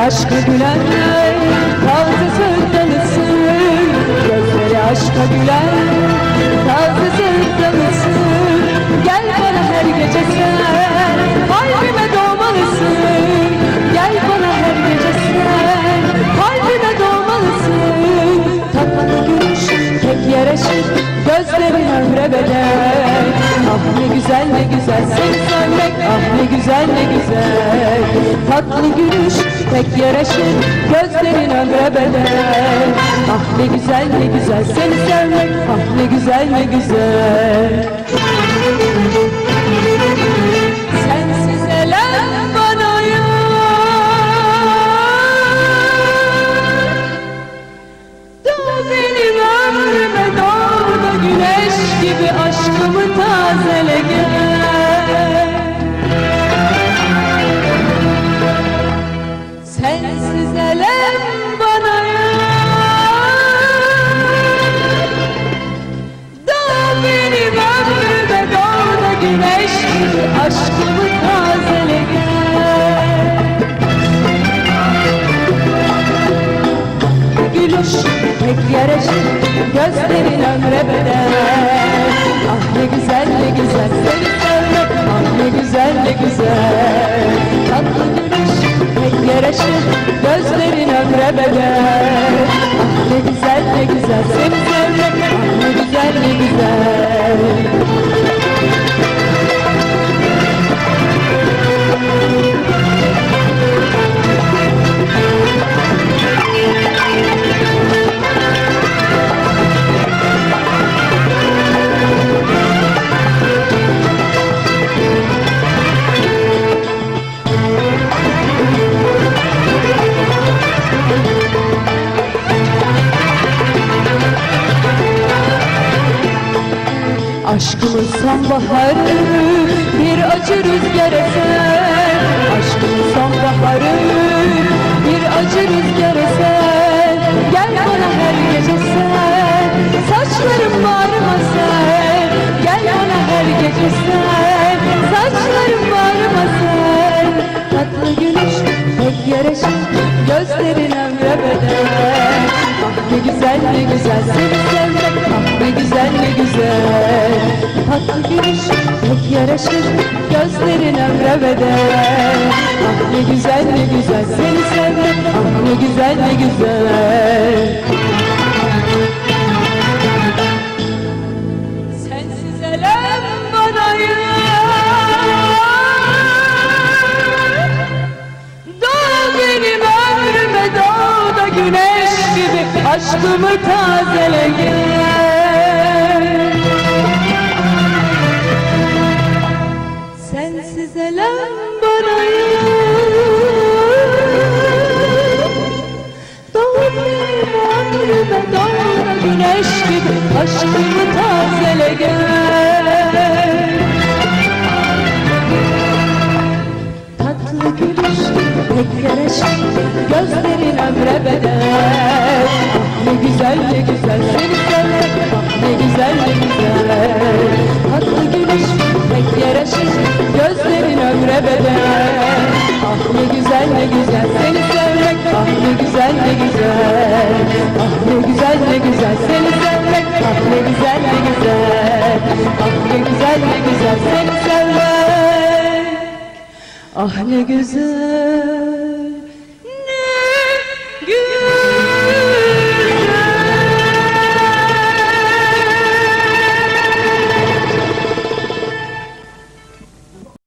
Aşka gülenler Taze sevdalısı. Gözleri aşka gülen Taze sevdalısı. Gel bana her gece sen Kalbime doğmalısın. Gel bana her gece sen Kalbime doğmalısın. Tatlı gülüş tek yaraşır Gözlerin ömre bedel. Ah ne güzel ne güzel sevmek Ah ne güzel ne güzel. Tatlı gülüş tek yaraşır Gözlerin ömre bedel. Ah ne güzel ne güzel. Seni sevmek Ah ne güzel ne güzel. Sensiz elem bana yok Doğ benim ömrüme doğ da güneş gibi aşkımı tazele gel ömre bedel. Ah ne güzel ne güzel seni sevmek Ah ne güzel ne güzel. Tatlı gülüş pek yaraşır Gözlerin ömre bedel. Ah ne güzel ne güzel seni sevmek Ah ne güzel ne güzel Aşkımın sonbaharı bir acı rüzgar eser. Aşkımın sonbaharı bir acı rüzgar güzel Tatlı gülüş pek yaraşır Gözlerin ömre bedel Ah ne güzel ne güzel seni sevmek Ah ne güzel ne güzel. Sensiz elem bana Doğ benim ömrüme doğ da güneş gibi. Aşkımı tazele gel pek yaraşır Gözlerin ömre bedel. Ne güzel ne güzel seni sevmek ne güzel ne güzel. Tatlı gülüş pek yaraşır Gözlerin ömre bedel. Ah ne güzel ne güzel seni sevmek Ah ne güzel ne güzel. Ah ne güzel ne güzel seni sevmek Ah ne güzel ne güzel. Ah ne güzel ne güzel seni sevmek. Ah ne güzel